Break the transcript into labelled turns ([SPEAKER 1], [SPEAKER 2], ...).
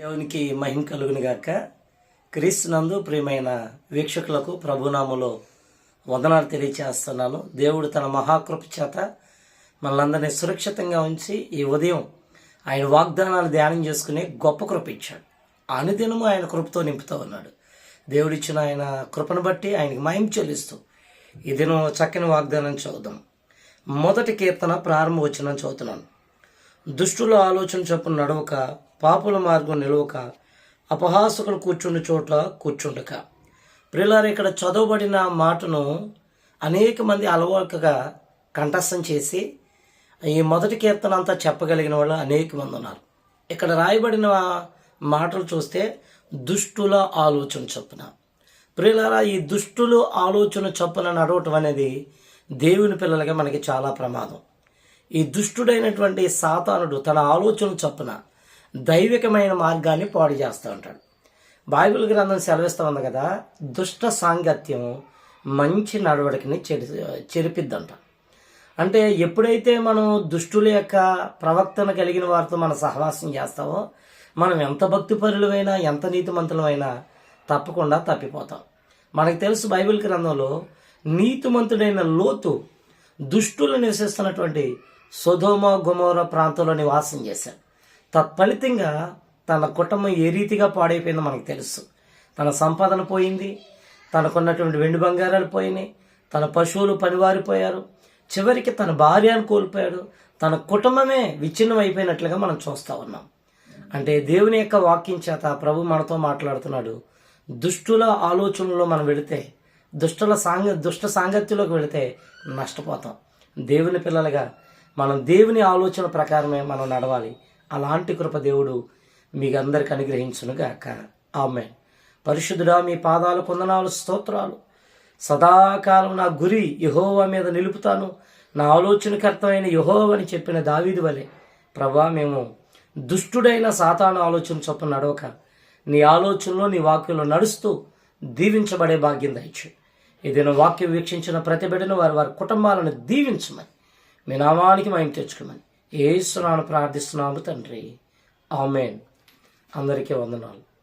[SPEAKER 1] దేవునికి మహిమ కలుగును గాక. క్రీస్తునందు ప్రియమైన వీక్షకులకు ప్రభునామలో వందనాలు తెలియచేస్తున్నాను. దేవుడు తన మహాకృప చేత మనల్ందరినీ సురక్షితంగా ఉంచి ఈ ఉదయం ఆయన వాగ్దానాలు ధ్యానం చేసుకుని గొప్ప కృప ఇచ్చాడు. అనుదినము ఆయన కృపతో నింపుతూ ఉన్నాడు. దేవుడిచ్చిన ఆయన కృపను బట్టి ఆయనకి మహిమ చెల్లిస్తూ ఈ దినం చక్కని వాగ్దానం చదువుదాం. మొదటి కీర్తన ప్రారంభ వచ్చిన చదువుతున్నాను. దుష్టుల ఆలోచన చొప్పున నడవక పాపుల మార్గం నిలవక అపహాసకులు కూర్చున్న చోట్ల కూర్చుండక. ప్రిలారు ఇక్కడ చదవబడిన మాటను అనేక మంది అలవాటుగా కంఠస్థం చేసి ఈ మొదటి కీర్తన అంతా చెప్పగలిగిన వాళ్ళు అనేక మంది ఉన్నారు. ఇక్కడ రాయబడిన మాటలు చూస్తే దుష్టుల ఆలోచన చొప్పున. ప్రియులారా ఈ దుష్టులు ఆలోచన చొప్పున నడవటం అనేది దేవుని పిల్లలగా మనకి చాలా ప్రమాదం. ఈ దుష్టుడైనటువంటి సాతానుడు తన ఆలోచన చొప్పున దైవికమైన మార్గాన్ని పాడు చేస్తూ ఉంటాడు. బైబిల్ గ్రంథం సెలవిస్తూ ఉంది కదా దుష్ట సాంగత్యం మంచి నడవడికని చెరి చెరిపిద్దంట. అంటే ఎప్పుడైతే మనం దుష్టుల యొక్క ప్రవక్తన కలిగిన వారితో మన సహవాసం చేస్తామో మనం ఎంత భక్తిపరులమైనా ఎంత నీతిమంతులమైనా తప్పకుండా తప్పిపోతాం. మనకు తెలుసు బైబిల్ గ్రంథంలో నీతిమంతుడైన లోతు దుష్టులు నివసిస్తున్నటువంటి సుధోమ గుమోర ప్రాంతంలో నివాసం చేశాడు. తత్ఫలితంగా తన కుటుంబం ఏ రీతిగా పాడైపోయిందో మనకు తెలుసు. తన సంపాదన పోయింది తనకున్నటువంటి వెండి బంగారాలు పోయినాయి తన పశువులు పనివారిపోయారు చివరికి తన భార్యను కోల్పోయాడు తన కుటుంబమే విచ్ఛిన్నం అయిపోయినట్లుగా మనం చూస్తా ఉన్నాం. అంటే దేవుని యొక్క వాక్యం చేత ప్రభు మనతో మాట్లాడుతున్నాడు. దుష్టుల ఆలోచనలో మనం వెళితే దుష్టుల సాంగ దుష్ట సాంగత్యంలోకి వెళితే నష్టపోతాం. దేవుని పిల్లలుగా మనం దేవుని ఆలోచన ప్రకారమే మనం నడవాలి. అలాంటి కృప దేవుడు మీకు అందరికి అనుగ్రహించునుగాక. ఆమె పరిశుద్ధుడా మీ పాదాలు పొందనాలు స్తోత్రాలు. సదాకాలం నా గురి యహోవా మీద నిలుపుతాను. నా ఆలోచనకర్తమైన యహోవ అని చెప్పిన దావీదు వలె. ప్రభా మేము దుష్టుడైన సాతాను ఆలోచన చొప్పున నడవక నీ ఆలోచనలో నీ వాక్యంలో నడుస్తూ దీవించబడే భాగ్యం దయచు ఏదైనా వాక్యం వీక్షించిన ప్రతి బిడ్డను వారి వారి కుటుంబాలను దీవించమని మీ నామానికి మేము తెచ్చుకోమని ఏసునాను ప్రార్థిస్తున్నాము తండ్రి. ఆమెన్. అందరికీ వందనాలు.